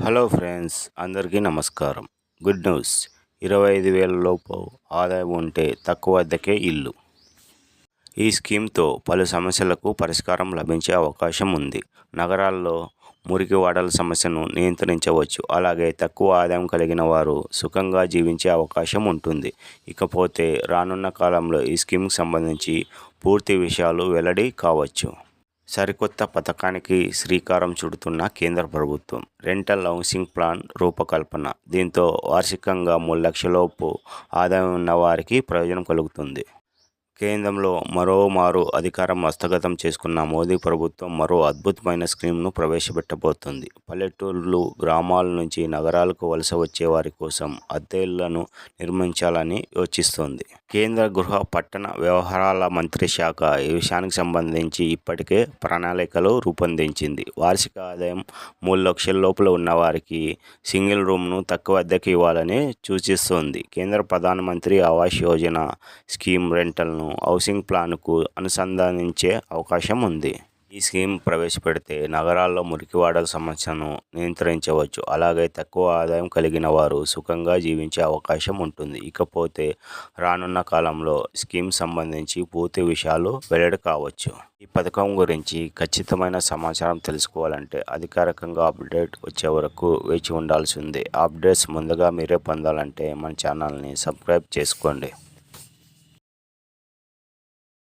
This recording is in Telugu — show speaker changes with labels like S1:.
S1: హలో ఫ్రెండ్స్ అందరికీ నమస్కారం. Good news. ఇరవై ఐదు వేల లోపు ఆదాయం ఉంటే తక్కువ అద్దెకే ఇల్లు. ఈ స్కీమ్తో పలు సమస్యలకు పరిష్కారం లభించే అవకాశం ఉంది. నగరాల్లో మురికి వాడల సమస్యను నియంత్రించవచ్చు. అలాగే తక్కువ ఆదాయం కలిగిన వారు సుఖంగా జీవించే అవకాశం ఉంటుంది. ఇకపోతే రానున్న కాలంలో ఈ స్కీమ్కి సంబంధించి పూర్తి విషయాలు వెల్లడి కావచ్చు. సరికొత్త పథకానికి శ్రీకారం చుడుతున్న కేంద్ర ప్రభుత్వం. రెంటల్ హౌసింగ్ ప్లాన్ రూపకల్పన. దీంతో వార్షికంగా మూడు లక్షలలోపు ఆదాయం ఉన్న వారికి ప్రయోజనం కలుగుతుంది. కేంద్రంలో మరోమారు అధికారం హస్తగతం చేసుకున్న మోదీ ప్రభుత్వం మరో అద్భుతమైన స్కీమ్ను ప్రవేశపెట్టబోతోంది. పల్లెటూర్లు గ్రామాల నుంచి నగరాలకు వలస వచ్చే వారి కోసం అద్దెళ్ళను నిర్మించాలని యోచిస్తోంది. కేంద్ర గృహ పట్టణ వ్యవహారాల మంత్రి శాఖ ఈ విషయానికి సంబంధించి ఇప్పటికే ప్రణాళికలు రూపొందించింది. వార్షిక ఆదాయం మూడు లక్షల లోపల ఉన్నవారికి సింగిల్ రూమ్ను తక్కువ అద్దెకి ఇవ్వాలని సూచిస్తోంది. కేంద్ర ప్రధానమంత్రి ఆవాస్ యోజన స్కీమ్ రెంటల్ను హౌసింగ్ ప్లాన్కు అనుసంధానించే అవకాశం ఉంది. ఈ స్కీమ్ ప్రవేశపెడితే నగరాల్లో మురికివాడల సమస్యను నియంత్రించవచ్చు. అలాగే తక్కువ ఆదాయం కలిగిన వారు సుఖంగా జీవించే అవకాశం ఉంటుంది. ఇకపోతే రానున్న కాలంలో స్కీమ్ సంబంధించి పూర్తి విషయాలు వెల్లడి కావచ్చు. ఈ పథకం గురించి ఖచ్చితమైన సమాచారం తెలుసుకోవాలంటే అధికారికంగా అప్డేట్ వచ్చే వరకు వేచి ఉండాల్సి ఉంది. అప్డేట్స్ ముందుగా మీరే పొందాలంటే మన ఛానల్ని సబ్స్క్రైబ్ చేసుకోండి.